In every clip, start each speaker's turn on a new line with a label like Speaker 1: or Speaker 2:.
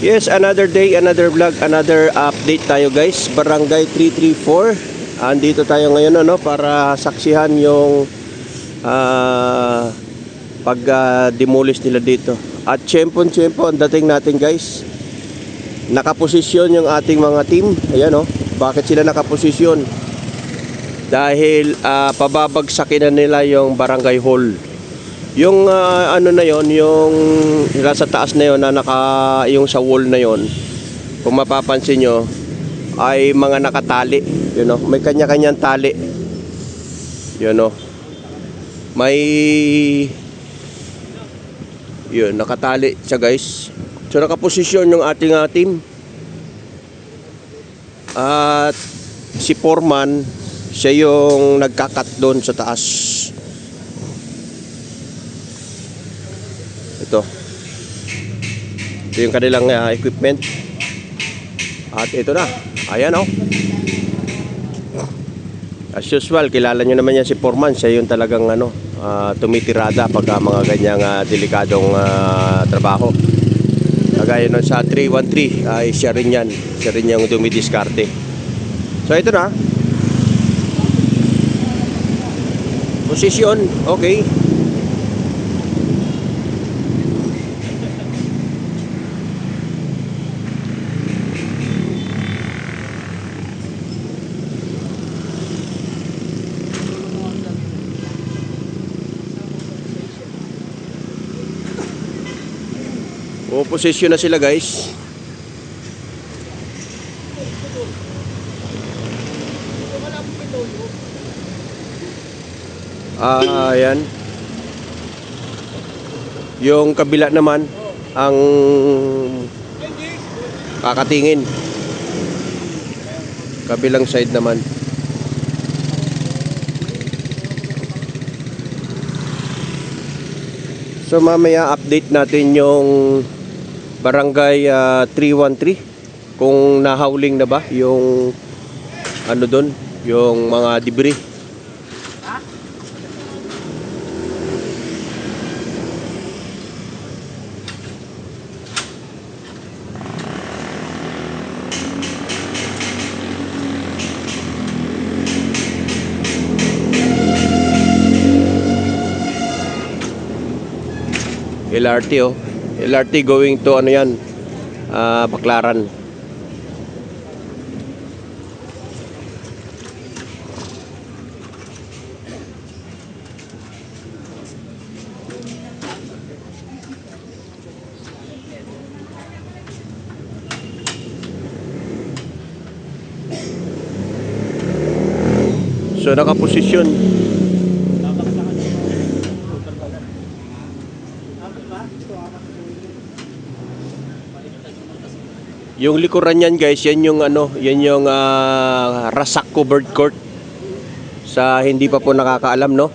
Speaker 1: Yes, another day, another vlog, another update tayo guys. Barangay 334. Andito tayo ngayon ano para saksihan yung ah, pag ah, demolish nila dito. At tiyempo-tiyempo ang dating natin guys. Nakaposisyon yung ating mga team. Ayan oh. Bakit sila nakaposisyon? Dahil ah, pababagsakin na nila yung barangay hall. Yung ah, ano na yon, yung nasa taas na yon na naka yung sa wall na yon. Kung mapapansin nyo ay mga nakatali, you know, may kanya-kanyang tali. You know. May yun, nakatali siya guys. So nakaposisyon yung ating ah, team. At si Foreman, siya yung nagkakat doon sa taas. Ito. Ito yung kanilang ah, equipment. At ito na. Ayan oh. As usual, kilala nyo naman yan si Foreman. Siya yung talagang ano, ah, tumitirada pag ah, mga ganyang ah, delikadong ah, trabaho. Kagaya nun sa 313, ay siya rin yan. Siya rin yung dumidiskarte. So ito na. Posisyon, okay. O posisyon na sila guys. Ah, ayan. Yung kabila naman ang kakatingin. Kabilang side naman. So mamaya update natin yung barangay ah, 313 kung nahauling na ba yung ano doon, yung mga debris. LRT oh. LRT going to ano yan? Ah, Baklaran. So nakaposisyon Yung likuran niyan guys, yan yung ano, yan yung ah, Rasak covered court. Sa hindi pa po nakakaalam, no?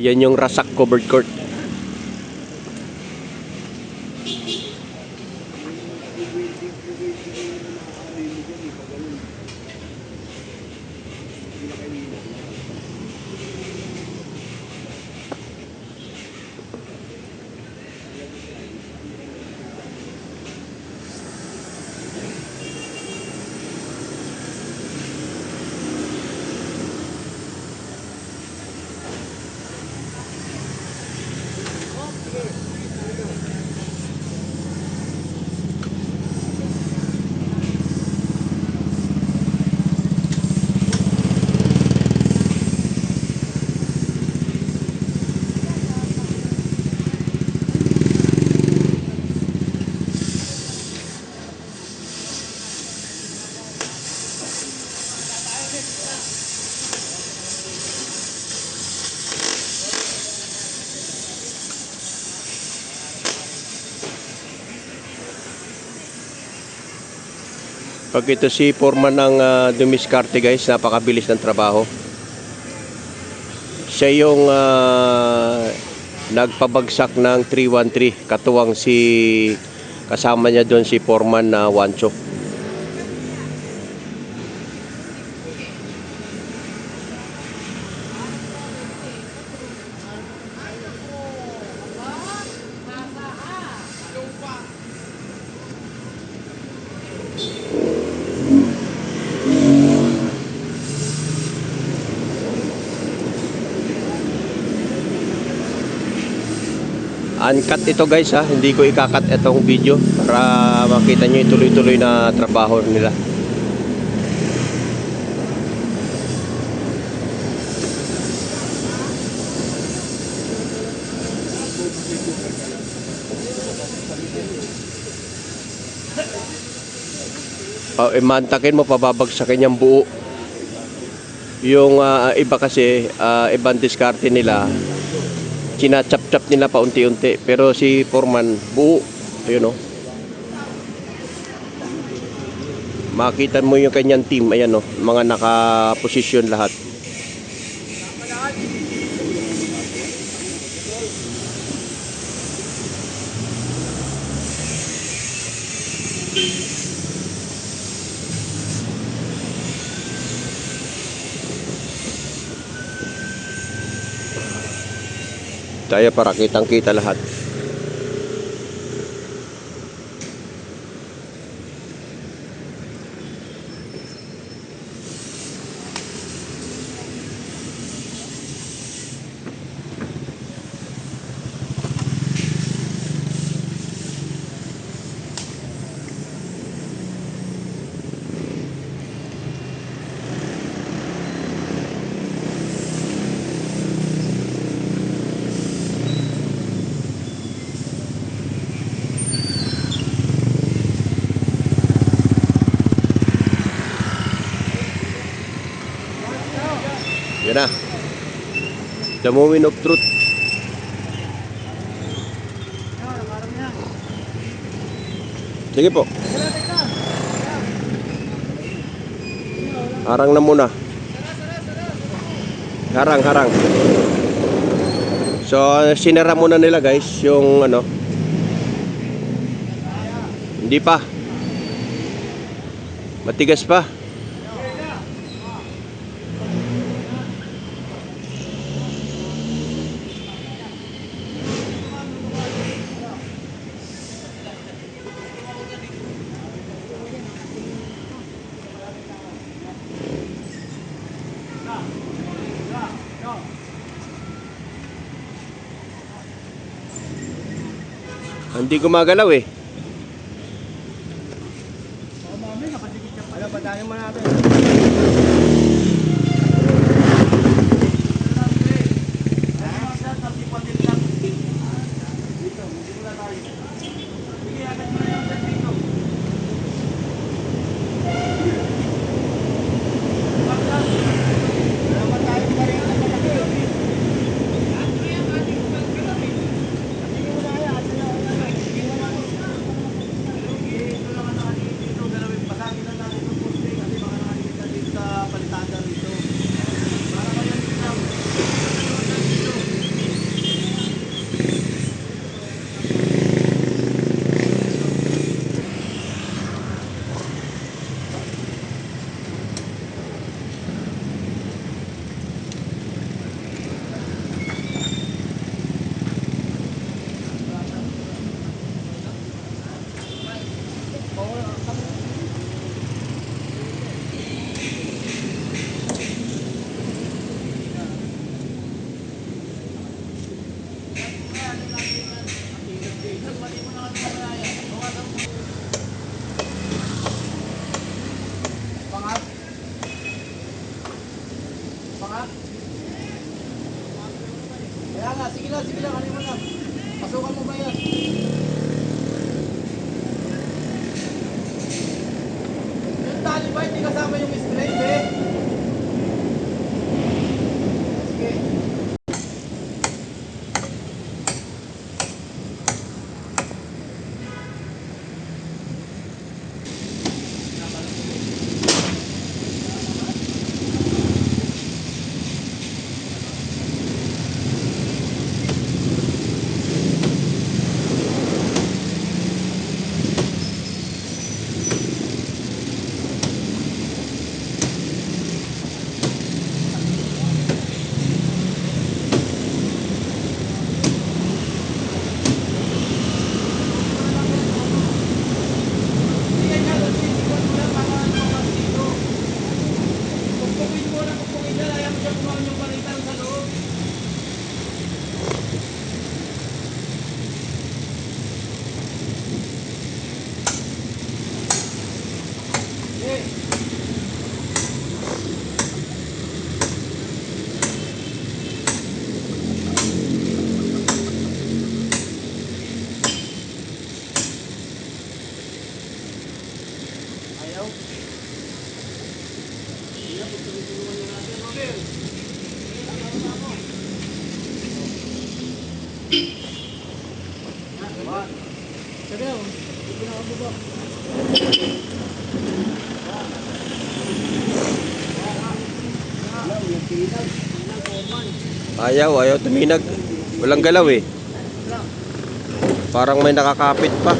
Speaker 1: Yan yung Rasak covered court. Pag ito si Foreman ng ah, dumiskarte guys, napakabilis ng trabaho. Siya yung ah, nagpabagsak ng 313, katuwang si kasama niya doon si Foreman na Wancho. Uncut ito guys ha, hindi ko ikakat itong video para makita nyo yung tuloy-tuloy na trabaho nila. Oh, imantakin mo, pababagsakin yung buo. Yung ah, iba kasi, ah, ibang diskarte nila, chinachap-chap nila paunti-unti. Pero si Foreman, buo. Ayun o. Makita mo yung kanyang team, ayan o, mga nakaposisyon lahat. Kaya para kitang kita lahat. Na. The moment of truth. Sige po. Harang na muna. Harang, harang. So, sinara muna nila guys yung ano. Hindi pa. Matigas pa. Hindi gumagalaw eh.
Speaker 2: Okay.
Speaker 1: Ayaw, ayaw tuminag. Walang galaw eh. Parang may nakakapit pa.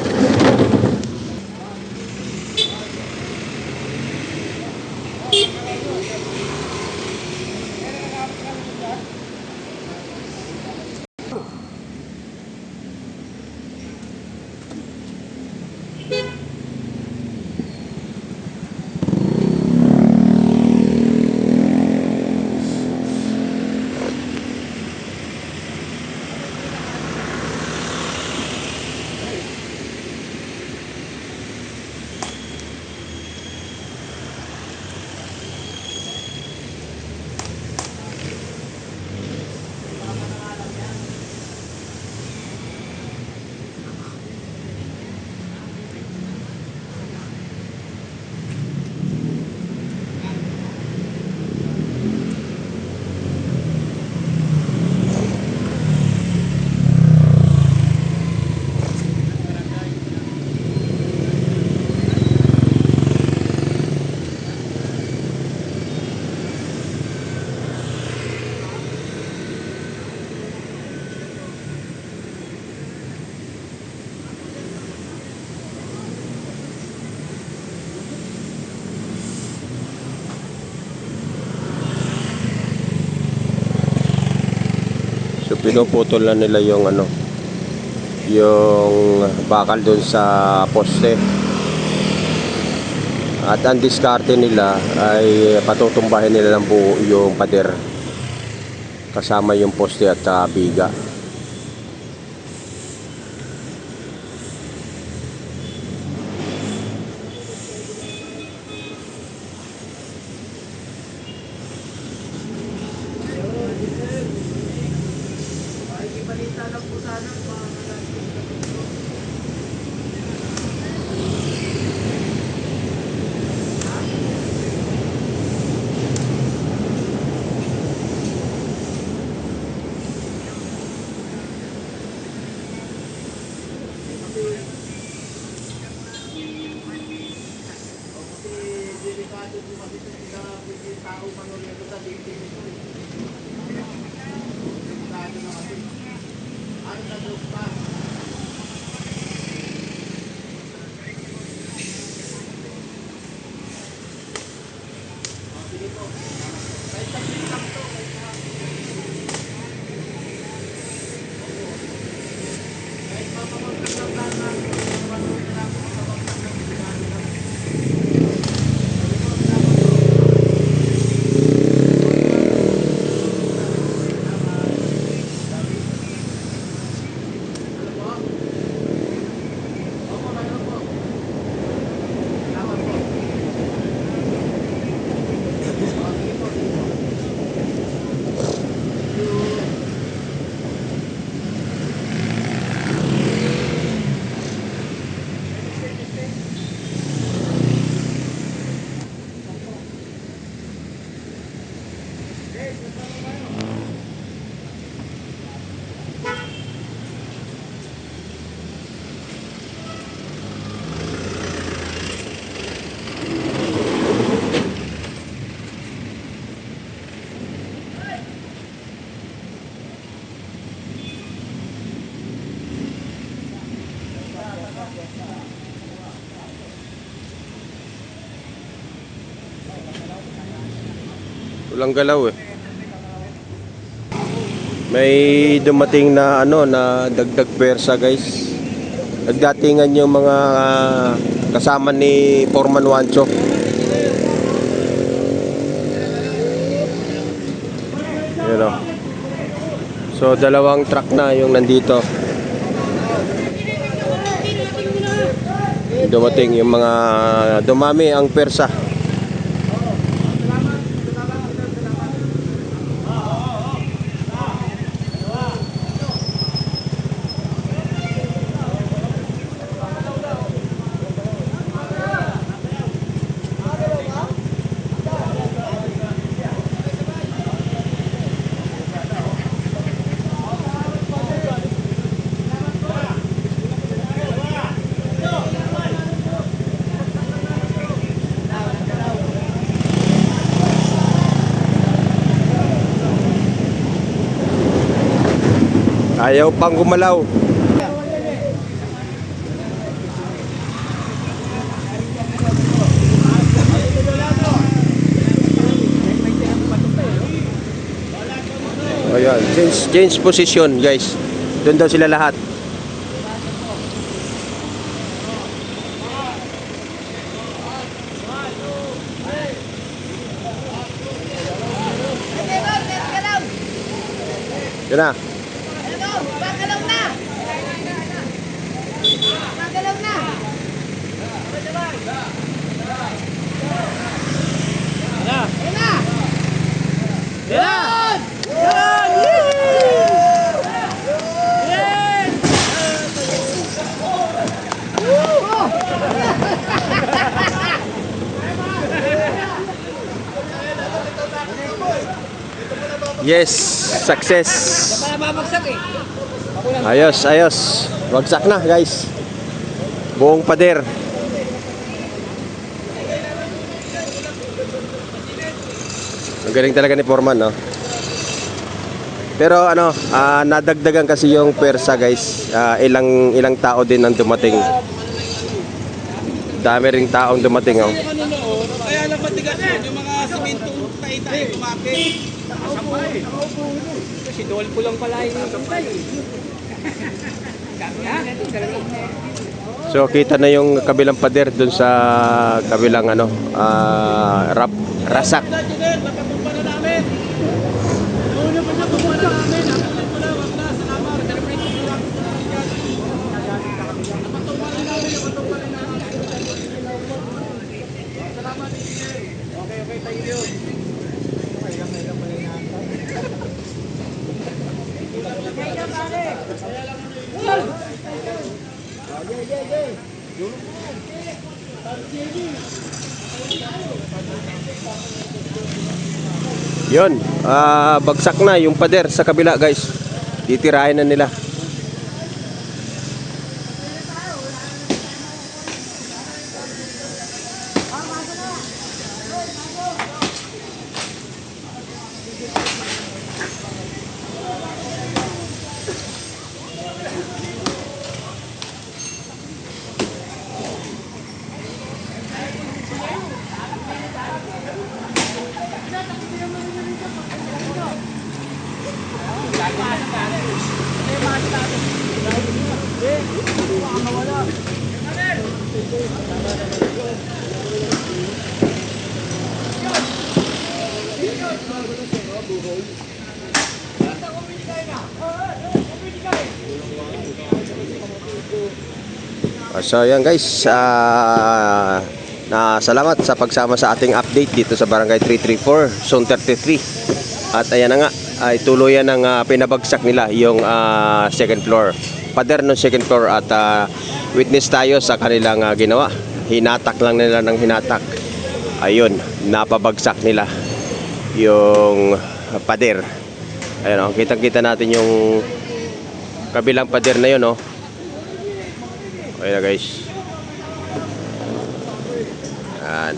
Speaker 1: So pinuputol na nila yung ano yung bakal doon sa poste. At ang diskarte nila ay patutumbahin nila ng buo yung pader kasama yung poste at ah, biga. upang ulit Walang galaw eh. May dumating na ano na dagdag pwersa guys. Nagdatingan yung mga ah, kasama ni Foreman Wancho. Yun o. So dalawang truck na yung nandito. Dumating yung mga dumami ang pwersa. Ayaw pang gumalaw. Ayan, change, change position guys. Doon daw sila lahat. Yun na.
Speaker 3: Magalaw na! Magalaw na! Yan na! Yan! Yan!
Speaker 1: Yes, success. Ayos, ayos. Wagsak na, guys. Buong pader. Ang galing talaga ni Foreman, no? Pero ano, ah, nadagdagan kasi yung persa, guys. Ah, ilang ilang tao din ang dumating. Dami ring taong dumating, oh.
Speaker 2: Kaya lang matigas yun, yung mga simentong tayo-tayo, kumakit. Nakasabay. Si Dolpo lang pala yung.
Speaker 1: So kita na yung kabilang pader dun sa kabilang ano, ah, rap, rasak.
Speaker 2: Daniel, nakatumpa na namin. Una pa siya tumpa na namin. Nakatumpa ko na, wag na, salamat. Celebrate ko lang. Napatumpa na namin, napatumpa na namin. Salamat, engineer. Okay, okay, thank you.
Speaker 1: Yun, ah, bagsak na yung pader sa kabila guys. Titirahin na nila. So yan guys, ah, na salamat sa pagsama sa ating update dito sa Barangay 334, Zone 33. At ayan na nga, ay tuluyan ng ah, pinabagsak nila yung ah, second floor. Pader ng second floor at ah, witness tayo sa kanilang ah, ginawa. Hinatak lang nila ng hinatak. Ayun, napabagsak nila yung pader. Ayun, oh, kitang-kita natin yung kabilang pader na yun, oh. Okay na guys. Yan.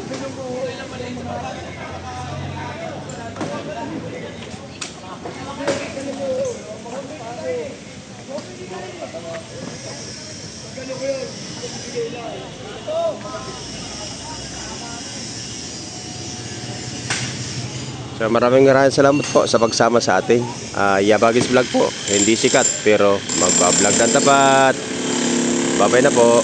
Speaker 1: So maraming maraming salamat po sa pagsama sa ating uh, Yabagis Vlog po. Hindi sikat pero magbablog ng tapat. Babay na po.